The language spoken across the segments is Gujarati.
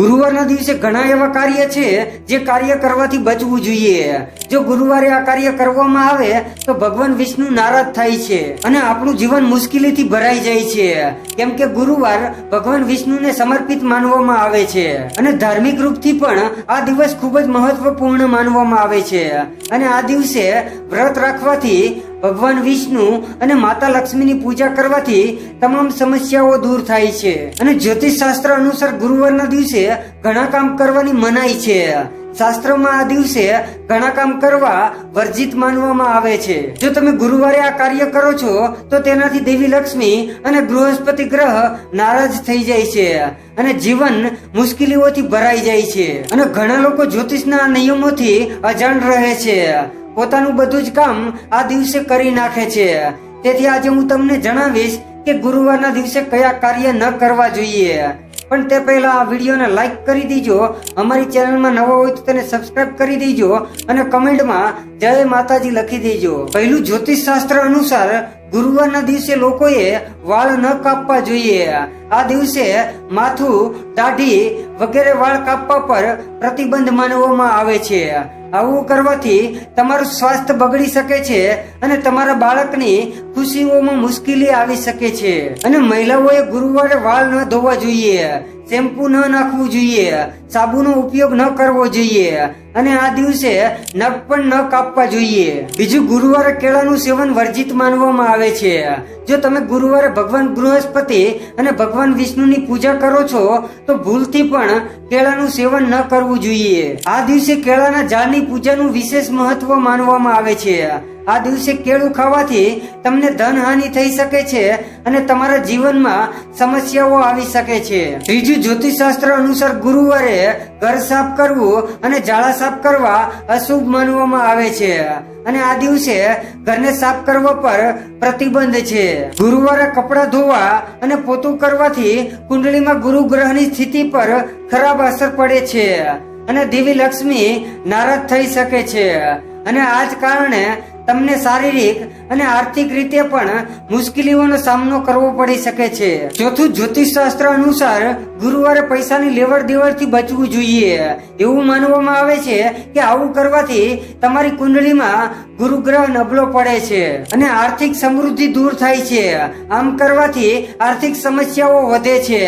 ગુરુવારના દિવસે ઘણા એવા કાર્ય છે જે કાર્ય કરવાથી બચવું જોઈએ. જો ગુરુવારે આ કાર્ય કરવામાં આવે, તો ભગવાન વિષ્ણુ નારાજ થાય છે અને આપણું જીવન મુશ્કેલીથી ભરાઈ જાય છે. કેમ કે ગુરુવાર ભગવાન વિષ્ણુને સમર્પિત માનવામાં આવે છે અને ધાર્મિક રૂપથી પણ આ દિવસ ખૂબ જ મહત્વપૂર્ણ માનવામાં આવે છે. અને આ દિવસે વ્રત રાખવાથી ભગવાન વિષ્ણુ અને માતા લક્ષ્મીની પૂજા કરવાથી તમામ સમસ્યાઓ દૂર થાય છે. અને જ્યોતિષ શાસ્ત્ર અનુસાર ગુરુવારના દિવસે ઘણા કામ કરવાની મનાઈ છે. શાસ્ત્રમાં આ દિવસે ઘણા કામ કરવા વર્જિત માનવામાં આવે છે. જો તમે ગુરુવારે આ કાર્ય કરો છો, તો તેનાથી દેવી લક્ષ્મી અને બૃહસ્પતિ ગ્રહ નારાજ થઈ જાય છે અને જીવન મુશ્કેલીઓથી ભરાઈ જાય છે. અને ઘણા લોકો જ્યોતિષના નિયમોથી અજાણ રહે છે. પોતાનું બધું જ કામ આ દિવસે કરી નાખે છે. તેથી આજે હું તમને જણાવીશ કે ગુરુવારના દિવસે કયા કાર્ય ન કરવા જોઈએ. પણ તે પહેલા આ વિડીયોને લાઈક કરી દીજો, અમારી ચેનલમાં નવા હોય તો તેને સબસ્ક્રાઇબ કરી દેજો અને કમેન્ટમાં જય માતાજી લખી દેજો. પહેલું જ્યોતિષ શાસ્ત્ર અનુસાર ગુરુવારના દિવસે લોકોએ વાળ ન કાપવા જોઈએ. આ દિવસે માથું, દાઢી વગેરે વાળ કાપવા પર પ્રતિબંધ માનવામાં આવે છે. આવું કરવાથી તમારું સ્વાસ્થ્ય બગડી શકે છે અને તમારા બાળકની ખુશીઓમાં મુશ્કેલી આવી શકે છે. અને મહિલાઓએ ગુરુવારે વાળ ન ધોવા જોઈએ. શેમ્પુ ન નાખવું જોઈએ, સાબુનો ઉપયોગ ન કરવો જોઈએ, અને આ દિવસે નખ પણ ન કાપવા જોઈએ. બીજું ગુરુવારે કેળાનું સેવન વર્જિત માનવામાં આવે છે. જો તમે ગુરુવારે ભગવાન બૃહસ્પતિ અને ભગવાન વિષ્ણુની પૂજા કરો છો, તો ભૂલથી પણ કેળાનું સેવન ન કરવું જોઈએ. આ દિવસે કેળાના ઝાડની પૂજાનું વિશેષ મહત્વ માનવામાં આવે છે. આ દિવસે કેળું ખાવાથી તમને ધનહાનિ થઈ શકે છે અને તમારા જીવનમાં સમસ્યાઓ આવી શકે છે. ત્રીજું, જ્યોતિષશાસ્ત્ર અનુસાર ગુરુવારે ઘર સાફ કરવું અને ઝાડા સાફ કરવા અશુભ માનવામાં આવે છે. અને આ દિવસે ઘરને સાફ કરવા પર પ્રતિબંધ છે. ગુરુવારે કપડાં ધોવા અને પોતું કરવાથી કુંડળીમાં ગુરુ ગ્રહની સ્થિતિ પર ખરાબ અસર પડે છે અને દેવી લક્ષ્મી નારાજ થઈ શકે છે. અને આ જ કારણે તમને શારીરિક અને આર્થિક રીતે પણ મુશ્કેલીઓનો સામનો કરવો પડી શકે છે. ચોથું જ્યોતિષ શાસ્ત્ર અનુસાર ગુરુવારે પૈસાની લેવડ દેવડથી બચવું જોઈએ. એવું માનવામાં આવે છે કે આવું કરવાથી તમારી કુંડળીમાં ગુરુ ગ્રહ નબળો પડે છે અને આર્થિક સમૃદ્ધિ દૂર થાય છે. આમ કરવાથી આર્થિક સમસ્યાઓ વધે છે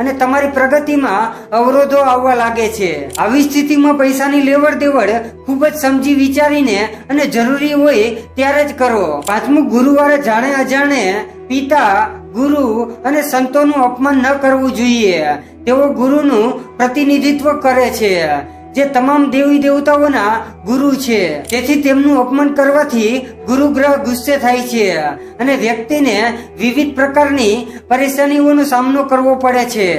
અને તમારી પ્રગતિમાં અવરોધો આવવા લાગે છે. આવી સ્થિતિમાં પૈસાની લેવડ દેવડ ખૂબ જ સમજી વિચારીને અને જરૂરી હોય ત્યારે જ કરો. પાંચમું ગુરુવારે જાણે અજાણે પિતા, ગુરુ અને સંતોનું અપમાન ન કરવું જોઈએ. તેઓ ગુરુનું પ્રતિનિધિત્વ કરે છે, જે તમામ દેવી દેવતાઓના ગુરુ છે. તેથી તેમનું અપમાન કરવાથી ગુરુ ગ્રહ ગુસ્સે થાય છે અને વ્યક્તિને વિવિધ પ્રકારની પરેશાનીઓનો સામનો કરવો પડે છે.